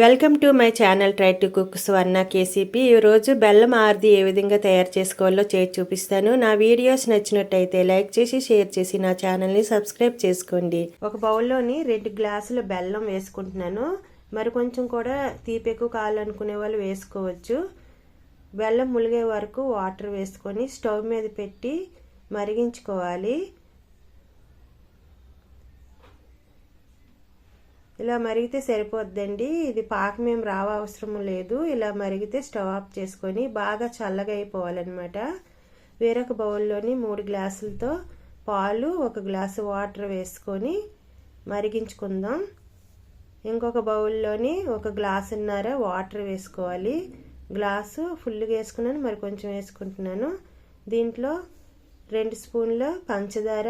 Welcome to my channel try to cook Swarna KCP. ఈరోజు బెల్లం ఆర్ది ఏ విధంగా తయారు చేసుకోవాలో చేసి చూపిస్తాను. నా వీడియోస్ నచ్చినట్టయితే లైక్ చేసి షేర్ చేసి నా ఛానల్ని సబ్స్క్రైబ్ చేసుకోండి. ఒక బౌల్లోని రెండు గ్లాసుల బెల్లం వేసుకుంటున్నాను. మరి కొంచెం కూడా తీపి ఎక్కువ కావాలనుకునే వాళ్ళు వేసుకోవచ్చు. బెల్లం ములిగే వరకు వాటర్ వేసుకొని స్టవ్ మీద పెట్టి మరిగించుకోవాలి. ఇలా మరిగితే సరిపోద్దండి. ఇది పాక మేము రావ అవసరం లేదు. ఇలా మరిగితే స్టవ్ ఆఫ్ చేసుకొని బాగా చల్లగా అయిపోవాలన్నమాట. వేరొక బౌల్లోని మూడు గ్లాసులతో పాలు ఒక గ్లాసు వాటర్ వేసుకొని మరిగించుకుందాం. ఇంకొక బౌల్లోని ఒక గ్లాసున్నర వాటర్ వేసుకోవాలి. గ్లాసు ఫుల్గా వేసుకున్నాను మరి కొంచెం వేసుకుంటున్నాను. దీంట్లో రెండు స్పూన్ల పంచదార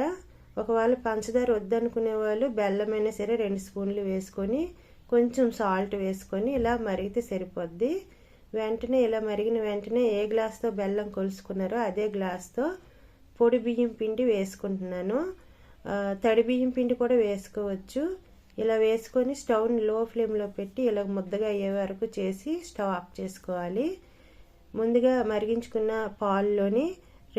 ఒకవేళ పంచదార వద్దనుకునే వాళ్ళు బెల్లమైనా సరే రెండు స్పూన్లు వేసుకొని కొంచెం సాల్ట్ వేసుకొని ఇలా మరిగితే సరిపోద్ది. వెంటనే ఇలా మరిగిన వెంటనే ఏ గ్లాస్తో బెల్లం కొలుసుకున్నారో అదే గ్లాస్తో పొడి బియ్యం పిండి వేసుకుంటున్నాను. తడి బియ్యం పిండి కూడా వేసుకోవచ్చు. ఇలా వేసుకొని స్టవ్ని లో ఫ్లేమ్లో పెట్టి ఇలా ముద్దగా అయ్యే వరకు చేసి స్టవ్ ఆఫ్ చేసుకోవాలి. ముందుగా మరిగించుకున్న పాల్లోని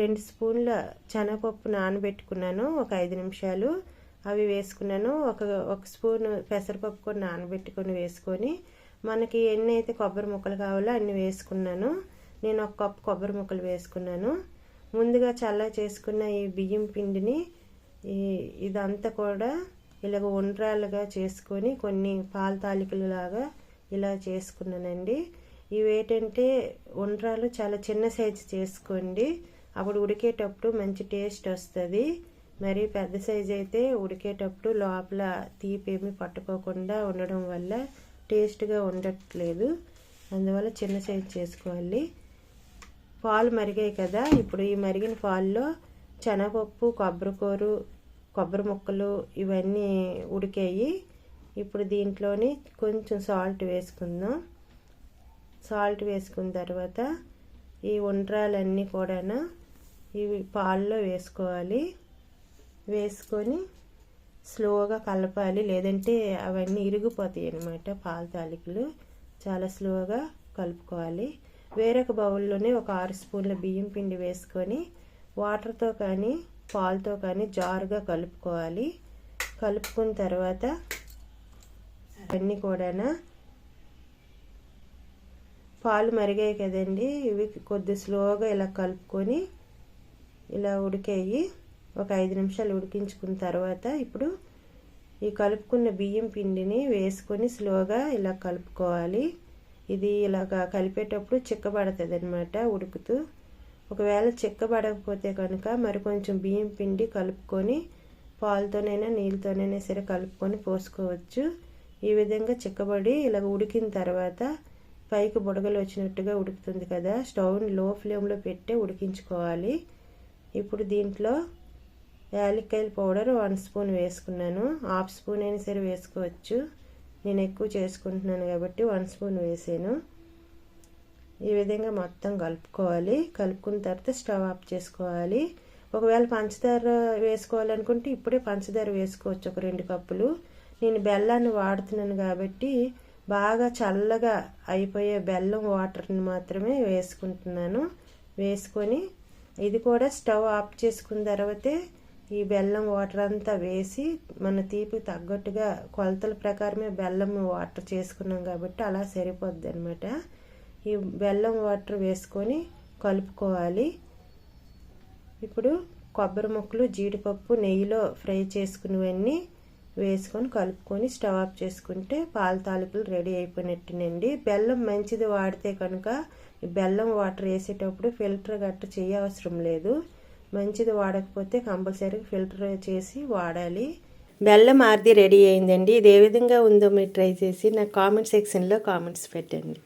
రెండు స్పూన్ల శనగపప్పు నానబెట్టుకున్నాను ఒక ఐదు నిమిషాలు. అవి వేసుకున్నాను. ఒక ఒక స్పూన్ పెసరపప్పు కూడా నానబెట్టుకొని వేసుకొని మనకి ఎన్ని అయితే కొబ్బరి ముక్కలు కావాలో అన్ని వేసుకున్నాను. నేను ఒక కప్పు కొబ్బరి ముక్కలు వేసుకున్నాను. ముందుగా చల్ల చేసుకున్న ఈ బియ్యం పిండిని ఈ ఇదంతా కూడా ఇలాగ ఉండ్రాలుగా చేసుకొని కొన్ని పాల తాలికలులాగా ఇలా చేసుకున్నానండి. ఇవి ఏంటంటే ఉండ్రాలు చాలా చిన్న సైజు చేసుకోండి. అప్పుడు ఉడికేటప్పుడు మంచి టేస్ట్ వస్తుంది. మరి పెద్ద సైజ్ అయితే ఉడికేటప్పుడు లోపల తీపి ఏమి పట్టుకోకుండా ఉండడం వల్ల టేస్ట్గా ఉండట్లేదు. అందువల్ల చిన్న సైజ్ చేసుకోవాలి. పాలు మరిగాయి కదా ఇప్పుడు ఈ మరిగిన పాల్లో శనగపప్పు కొబ్బరికూరు కొబ్బరి ముక్కలు ఇవన్నీ ఉడికాయి. ఇప్పుడు దీంట్లోని కొంచెం సాల్ట్ వేసుకుందాం. సాల్ట్ వేసుకున్న తర్వాత ఈ ఉండ్రాలన్నీ కూడా ఇవి పాల్లో వేసుకోవాలి. వేసుకొని స్లోగా కలపాలి. లేదంటే అవన్నీ ఇరిగిపోతాయి అనమాట పాల తాలికలు. చాలా స్లోగా కలుపుకోవాలి. వేరొక బౌల్లోనే ఒక ఆరు స్పూన్ల బియ్యం పిండి వేసుకొని వాటర్తో కానీ పాలతో కానీ జారుగా కలుపుకోవాలి. కలుపుకున్న తర్వాత అన్నీ కూడా పాలు మరిగాయి కదండి. ఇవి కొద్ది స్లోగా ఇలా కలుపుకొని ఇలా ఉడికేయి. ఒక ఐదు నిమిషాలు ఉడికించుకున్న తర్వాత ఇప్పుడు ఈ కలుపుకున్న బియ్యం పిండిని వేసుకొని స్లోగా ఇలా కలుపుకోవాలి. ఇది ఇలాగా కలిపేటప్పుడు చిక్కబడుతుంది అనమాట ఉడుకుతూ. ఒకవేళ చిక్కబడకపోతే కనుక మరి కొంచెం బియ్యం పిండి కలుపుకొని పాలతోనైనా నీళ్ళతోనైనా సరే కలుపుకొని పోసుకోవచ్చు. ఈ విధంగా చిక్కబడి ఇలా ఉడికిన తర్వాత పైకి బుడగలు వచ్చినట్టుగా ఉడుకుతుంది కదా. స్టవ్ని లో ఫ్లేమ్లో పెట్టి ఉడికించుకోవాలి. ఇప్పుడు దీంట్లో యాలక్కాయల పౌడర్ వన్ స్పూన్ వేసుకున్నాను. హాఫ్ స్పూన్ అయినా సరే వేసుకోవచ్చు. నేను ఎక్కువ చేసుకుంటున్నాను కాబట్టి వన్ స్పూన్ వేసాను. ఈ విధంగా మొత్తం కలుపుకోవాలి. కలుపుకున్న తర్వాత స్టవ్ ఆఫ్ చేసుకోవాలి. ఒకవేళ పంచదార వేసుకోవాలనుకుంటే ఇప్పుడే పంచదార వేసుకోవచ్చు ఒక రెండు కప్పులు. నేను బెల్లాన్ని వాడుతున్నాను కాబట్టి బాగా చల్లగా అయిపోయే బెల్లం వాటర్ని మాత్రమే వేసుకుంటున్నాను. వేసుకొని ఇది కూడా స్టవ్ ఆఫ్ చేసుకున్న తర్వాతే ఈ బెల్లం వాటర్ అంతా వేసి మన తీపి తగ్గట్టుగా కొలతల ప్రకారమే బెల్లం వాటర్ చేసుకున్నాం కాబట్టి అలా సరిపోద్ది అనమాట ఈ బెల్లం వాటర్ వేసుకొని కలుపుకోవాలి. ఇప్పుడు కొబ్బరి ముక్కలు జీడిపప్పు నెయ్యిలో ఫ్రై చేసుకునేవన్నీ వేసుకొని కలుపుకొని స్టవ్ ఆఫ్ చేసుకుంటే పాల తాలికలు రెడీ అయిపోయినట్టునండి. బెల్లం మంచిది వాడితే కనుక బెల్లం వాటర్ వేసేటప్పుడు ఫిల్టర్ గట్ట చేయవసరం లేదు. మంచిది వాడకపోతే కంపల్సరీగా ఫిల్టర్ చేసి వాడాలి. బెల్లం ఆర్ది రెడీ అయిందండి. ఇది ఏ విధంగా ఉందో మీరు ట్రై చేసి నా కామెంట్ సెక్షన్లో కామెంట్స్ పెట్టండి.